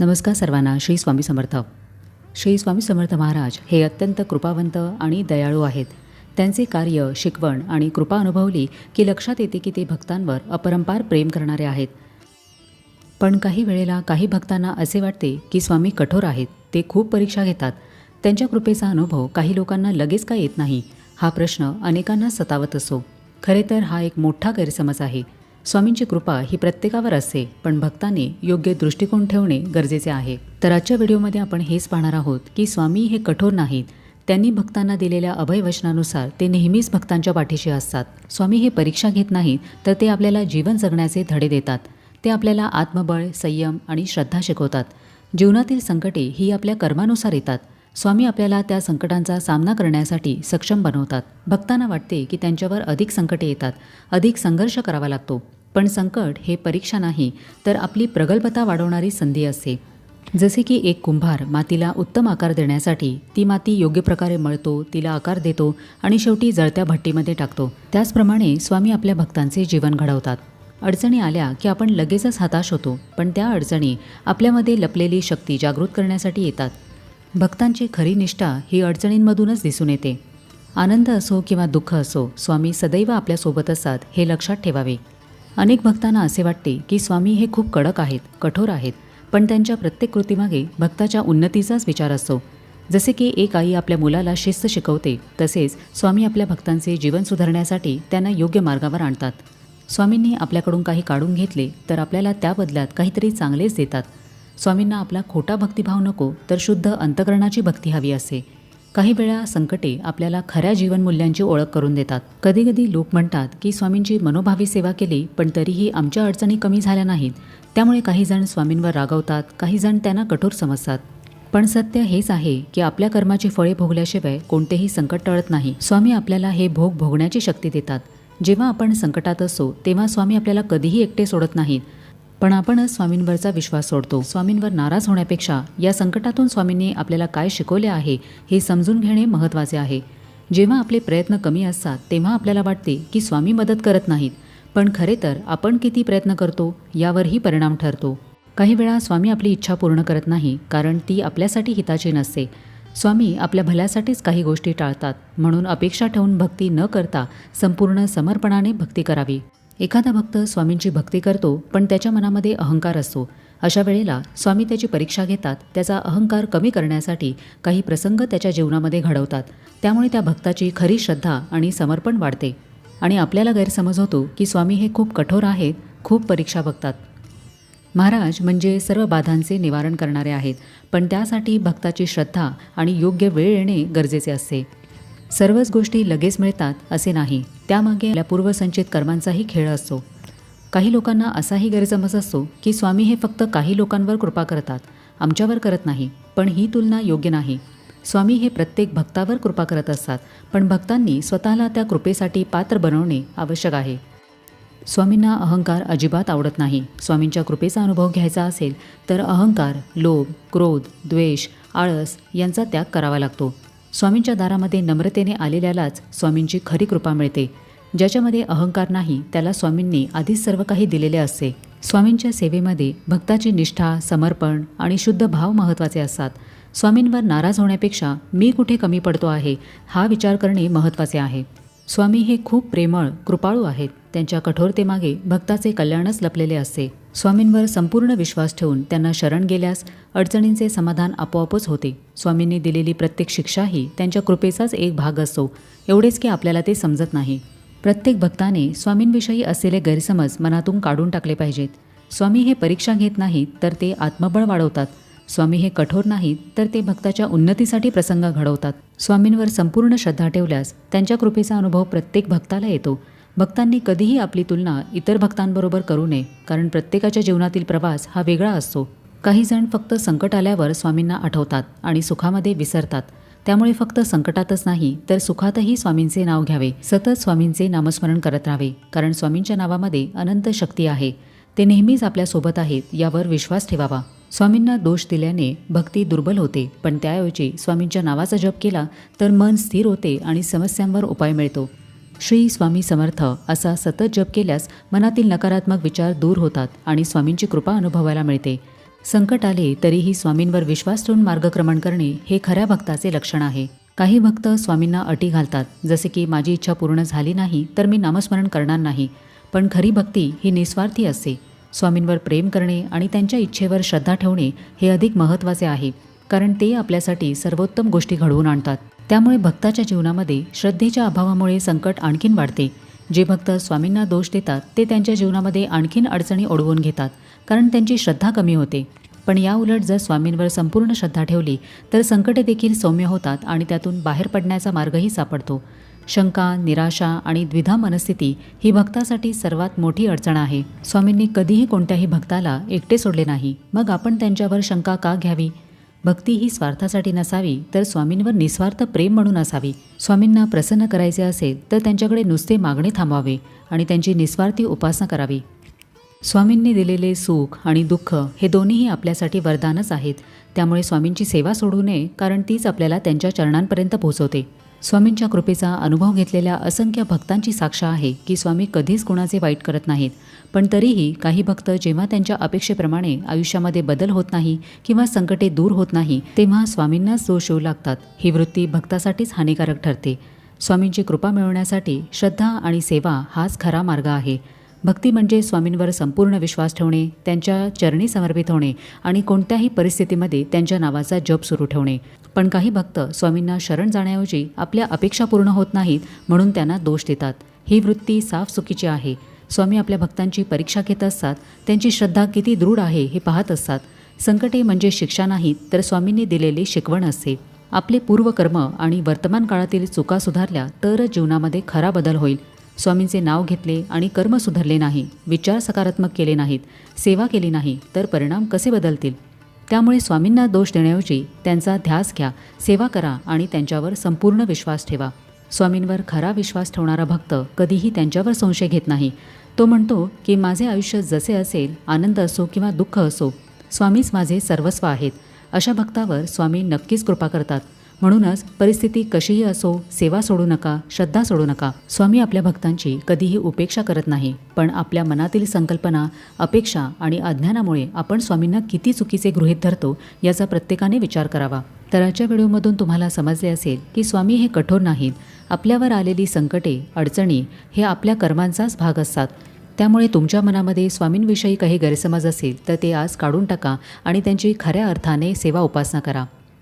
नमस्कार सर्वांना. श्री स्वामी समर्थ. श्री स्वामी समर्थ महाराज हे अत्यंत कृपावंत आणि दयाळू आहेत. त्यांचे कार्य शिकवण आणि कृपा अनुभवली की लक्षात येते की ते भक्तांवर अपरंपार प्रेम करणारे आहेत. पण काही वेळेला काही भक्तांना असे वाटते की स्वामी कठोर आहेत ते खूप परीक्षा घेतात. त्यांच्या कृपेचा अनुभव काही लोकांना लगेच का येत नाही? हा प्रश्न अनेकांना सतावत असो. खरे तर हा एक मोठा गैरसमज आहे. स्वामींची कृपा ही प्रत्येकावर असते पण भक्ताने योग्य दृष्टिकोन ठेवणे गरजेचे आहे. तर आजच्या व्हिडिओमध्ये आपण हेच पाहणार आहोत की स्वामी हे कठोर नाहीत. त्यांनी भक्तांना दिलेल्या अभयवचनानुसार ते नेहमीच भक्तांच्या पाठीशी असतात. स्वामी हे परीक्षा घेत नाहीत तर ते आपल्याला जीवन जगण्याचे धडे देतात. ते आपल्याला आत्मबळ संयम आणि श्रद्धा शिकवतात. जीवनातील संकटे ही आपल्या कर्मानुसार येतात. स्वामी आपल्याला त्या संकटांचा सामना करण्यासाठी सक्षम बनवतात. भक्तांना वाटते की त्यांच्यावर अधिक संकटे येतात. अधिक संघर्ष करावा लागतो. पण संकट हे परीक्षा नाही तर आपली प्रगल्भता वाढवणारी संधी असते. जसे की एक कुंभार मातीला उत्तम आकार देण्यासाठी ती माती योग्य प्रकारे मळतो तिला आकार देतो आणि शेवटी जळत्या भट्टीमध्ये टाकतो. त्याचप्रमाणे स्वामी आपल्या भक्तांचे जीवन घडवतात. अडचणी आल्या की आपण लगेचच हताश होतो पण त्या अडचणी आपल्यामध्ये लपलेली शक्ती जागृत करण्यासाठी येतात. भक्तांची खरी निष्ठा ही अडचणींमधूनच दिसून येते. आनंद असो किंवा दुःख असो स्वामी सदैव आपल्यासोबत असतात हे लक्षात ठेवावे. अनेक भक्तांना असे वाटते की स्वामी हे खूप कडक आहेत कठोर आहेत पण त्यांच्या प्रत्येक कृतीमागे भक्ताच्या उन्नतीचाच विचार असतो. जसे की एक आई आपल्या मुलाला शिस्त शिकवते तसेच स्वामी आपल्या भक्तांचे जीवन सुधारण्यासाठी त्यांना योग्य मार्गावर आणतात. स्वामींनी आपल्याकडून काही काढून घेतले तर आपल्याला त्या बदल्यात काहीतरी चांगलेच देतात. स्वामींना आपला खोटा भक्तिभाव नको तर शुद्ध अंतकरणाची भक्ती हवी असे. काही वेळा संकटे आपल्याला खऱ्या जीवनमूल्यांची ओळख करून देतात. कधीकधी लोक म्हणतात की स्वामींची मनोभावी सेवा केली पण तरीही आमच्या अडचणी कमी झाल्या नाहीत. त्यामुळे काही जण स्वामींवर रागवतात काही जण त्यांना कठोर समजतात. पण सत्य हेच आहे की आपल्या कर्माची फळे भोगल्याशिवाय कोणतेही संकट टळत नाही. स्वामी आपल्याला हे भोग भोगण्याची शक्ती देतात. जेव्हा आपण संकटात असो तेव्हा स्वामी आपल्याला कधीही एकटे सोडत नाहीत. पण आपणच स्वामींवरचा विश्वास सोडतो. स्वामींवर नाराज होण्यापेक्षा या संकटातून स्वामींनी आपल्याला काय शिकवले आहे हे समजून घेणे महत्त्वाचे आहे. जेव्हा आपले प्रयत्न कमी असतात तेव्हा आपल्याला वाटते की स्वामी मदत करत नाहीत. पण खरे तर आपण किती प्रयत्न करतो यावरही परिणाम ठरतो. काही वेळा स्वामी आपली इच्छा पूर्ण करत नाही कारण ती आपल्यासाठी हिताची नसते. स्वामी आपल्या भल्यासाठीच काही गोष्टी टाळतात म्हणून अपेक्षा ठेवून भक्ती न करता संपूर्ण समर्पणाने भक्ती करावी. एखादा भक्त स्वामींची भक्ती करतो पण त्याच्या मनामध्ये अहंकार असतो. अशा वेळेला स्वामी त्याची परीक्षा घेतात त्याचा अहंकार कमी करण्यासाठी काही प्रसंग त्याच्या जीवनामध्ये घडवतात. त्यामुळे त्या भक्ताची खरी श्रद्धा आणि समर्पण वाढते. आणि आपल्याला गैरसमज होतो की स्वामी हे खूप कठोर आहेत खूप परीक्षा बघतात. महाराज म्हणजे सर्व बाधांचे निवारण करणारे आहेत पण त्यासाठी भक्ताची श्रद्धा आणि योग्य वेळ येणे गरजेचे असते. सर्वच गोष्टी लगेच मिळतात असे नाही. त्यामागे आपल्या पूर्वसंचित कर्मांचाही खेळ असतो. काही लोकांना असाही गैरसमज असतो की स्वामी हे फक्त काही लोकांवर कृपा करतात आमच्यावर करत नाही पण ही तुलना योग्य नाही. स्वामी हे प्रत्येक भक्तावर कृपा करत असतात पण भक्तांनी स्वतःला त्या कृपेसाठी पात्र बनवणे आवश्यक आहे. स्वामींना अहंकार अजिबात आवडत नाही. स्वामींच्या कृपेचा अनुभव घ्यायचा असेल तर अहंकार लोभ क्रोध द्वेष आळस यांचा त्याग करावा लागतो. स्वामींच्या दारामध्ये नम्रतेने आलेल्यालाच स्वामींची खरी कृपा मिळते. ज्याच्यामध्ये अहंकार नाही त्याला स्वामींनी आधीच सर्व काही दिलेले असते. स्वामींच्या सेवेमध्ये भक्ताची निष्ठा समर्पण आणि शुद्ध भाव महत्त्वाचे असतात. स्वामींवर नाराज होण्यापेक्षा मी कुठे कमी पडतो आहे हा विचार करणे महत्त्वाचे आहे. स्वामी हे खूप प्रेमळ कृपाळू आहेत. त्यांच्या कठोरतेमागे भक्ताचे कल्याणच लपलेले असते. स्वामींवर संपूर्ण विश्वास ठेवून त्यांना शरण गेल्यास अडचणींचे समाधान आपोआपच होते. स्वामींनी दिलेली प्रत्येक शिक्षाही त्यांच्या कृपेचाच एक भाग असतो एवढेच की आपल्याला ते समजत नाही. प्रत्येक भक्ताने स्वामींविषयी असलेले गैरसमज मनातून काढून टाकले पाहिजेत. स्वामी हे परीक्षा घेत नाहीत तर ते आत्मबळ वाढवतात. स्वामी हे कठोर नाहीत तर ते भक्ताच्या उन्नतीसाठी प्रसंग घडवतात. स्वामींवर संपूर्ण श्रद्धा ठेवल्यास त्यांच्या कृपेचा अनुभव प्रत्येक भक्ताला येतो. भक्तांनी कधीही आपली तुलना इतर भक्तांबरोबर करू नये कारण प्रत्येकाच्या जीवनातील प्रवास हा वेगळा असतो. काही जण फक्त संकट आल्यावर स्वामींना आठवतात आणि सुखामध्ये विसरतात. त्यामुळे फक्त संकटातच नाही तर सुखातही स्वामींचे नाव घ्यावे. सतत स्वामींचे नामस्मरण करत राहावे कारण स्वामींच्या नावामध्ये अनंत शक्ती आहे. ते नेहमीच आपल्यासोबत आहेत यावर विश्वास ठेवावा. स्वामींना दोष दिल्याने भक्ती दुर्बल होते पण त्याऐवजी स्वामींच्या नावाचा जप केला तर मन स्थिर होते आणि समस्यांवर उपाय मिळतो. श्री स्वामी समर्थ असा सतत जप केल्यास मनातील नकारात्मक विचार दूर होतात आणि स्वामींची कृपा अनुभवायला मिळते. संकट आले तरीही स्वामींवर विश्वास ठेवून मार्गक्रमण करणे हे खऱ्या भक्ताचे लक्षण आहे. काही भक्त स्वामींना अटी घालतात जसे की माझी इच्छा पूर्ण झाली नाही तर मी नामस्मरण करणार नाही पण खरी भक्ती ही निस्वार्थी असते. स्वामींवर प्रेम करणे आणि त्यांच्या इच्छेवर श्रद्धा ठेवणे हे अधिक महत्त्वाचे आहे कारण ते आपल्यासाठी सर्वोत्तम गोष्टी घडवून आणतात. त्यामुळे भक्ताच्या जीवनामध्ये श्रद्धेच्या अभावामुळे संकट आणखीन वाढते. जे भक्त स्वामींना दोष देतात ते त्यांच्या जीवनामध्ये आणखीन अडचणी ओढवून घेतात कारण त्यांची श्रद्धा कमी होते. पण या उलट जर स्वामींवर संपूर्ण श्रद्धा ठेवली तर संकटे देखील सौम्य होतात आणि त्यातून बाहेर पडण्याचा मार्गही सापडतो. शंका निराशा आणि द्विधा मनस्थिती ही भक्तासाठी सर्वात मोठी अडचण आहे. स्वामींनी कधीही कोणत्याही भक्ताला एकटे सोडले नाही. मग आपण त्यांच्यावर शंका का घ्यावी? भक्ती ही स्वार्थासाठी नसावी तर स्वामींवर निस्वार्थ प्रेम म्हणून असावी. स्वामींना प्रसन्न करायचे असेल तर त्यांच्याकडे नुसते मागणे थांबवावे आणि त्यांची निस्वार्थी उपासना करावी. स्वामींनी दिलेले सुख आणि दुःख हे दोन्हीही आपल्यासाठी वरदानच आहेत. त्यामुळे स्वामींची सेवा सोडू नये कारण तीच आपल्याला त्यांच्या चरणांपर्यंत पोहोचवते. स्वामींच्या कृपेचा अनुभव घेतलेल्या असंख्य भक्तांची साक्ष आहे की स्वामी कधीच कुणाचे वाईट करत नाहीत. पण तरीही काही भक्त जेव्हा त्यांच्या अपेक्षेप्रमाणे आयुष्यामध्ये बदल होत नाही किंवा संकटे दूर होत नाही तेव्हा स्वामींनाच दोष येऊ लागतात. ही वृत्ती भक्तासाठीच हानिकारक ठरते. स्वामींची कृपा मिळवण्यासाठी श्रद्धा आणि सेवा हाच खरा मार्ग आहे. भक्ती म्हणजे स्वामींवर संपूर्ण विश्वास ठेवणे त्यांच्या चरणी समर्पित होणे आणि कोणत्याही परिस्थितीमध्ये त्यांच्या नावाचा जप सुरू ठेवणे. पण काही भक्त स्वामींना शरण जाण्याऐवजी आपल्या अपेक्षा पूर्ण होत नाहीत म्हणून त्यांना दोष देतात. ही वृत्ती साफ चुकीची आहे. स्वामी आपल्या भक्तांची परीक्षा घेत असतात त्यांची श्रद्धा किती दृढ आहे हे पाहत असतात. संकटे म्हणजे शिक्षा नाहीत तर स्वामींनी दिलेली शिकवण असते आपले पूर्वकर्म आणि वर्तमान काळातील चुका सुधारल्या तरच जीवनामध्ये खरा बदल होईल. स्वामींचे नाव घेतले आणि कर्म सुधारले नाही विचार सकारात्मक केले नाहीत सेवा केली नाही तर परिणाम कसे बदलतील? त्यामुळे स्वामींना दोष देण्याऐवजी त्यांचा ध्यास घ्या सेवा करा आणि त्यांच्यावर संपूर्ण विश्वास ठेवा. स्वामींवर खरा विश्वास ठेवणारा भक्त कधीही त्यांच्यावर संशय घेत नाही. तो म्हणतो की माझे आयुष्य जसे असेल आनंद असो किंवा दुःख असो स्वामीच माझे सर्वस्व आहेत. अशा भक्तावर स्वामी नक्कीच कृपा करतात. म्हणूनच परिस्थिती कशीही असो सेवा सोडू नका श्रद्धा सोडू नका. स्वामी आपल्या भक्तांची कधीही उपेक्षा करत नाही पण आपल्या मनातील संकल्पना अपेक्षा आणि अज्ञानामुळे आपण स्वामींना किती चुकीचे गृहीत धरतो याचा प्रत्येकाने विचार करावा. तर आजच्या व्हिडिओमधून तुम्हाला समजले असेल की स्वामी हे कठोर नाहीत. आपल्यावर आलेली संकटे अडचणी हे आपल्या कर्मांचाच भाग असतात. त्यामुळे तुमच्या मनामध्ये स्वामींविषयी काही गैरसमज असेल तर ते आज काढून टाका आणि त्यांची खऱ्या अर्थाने सेवा उपासना करा.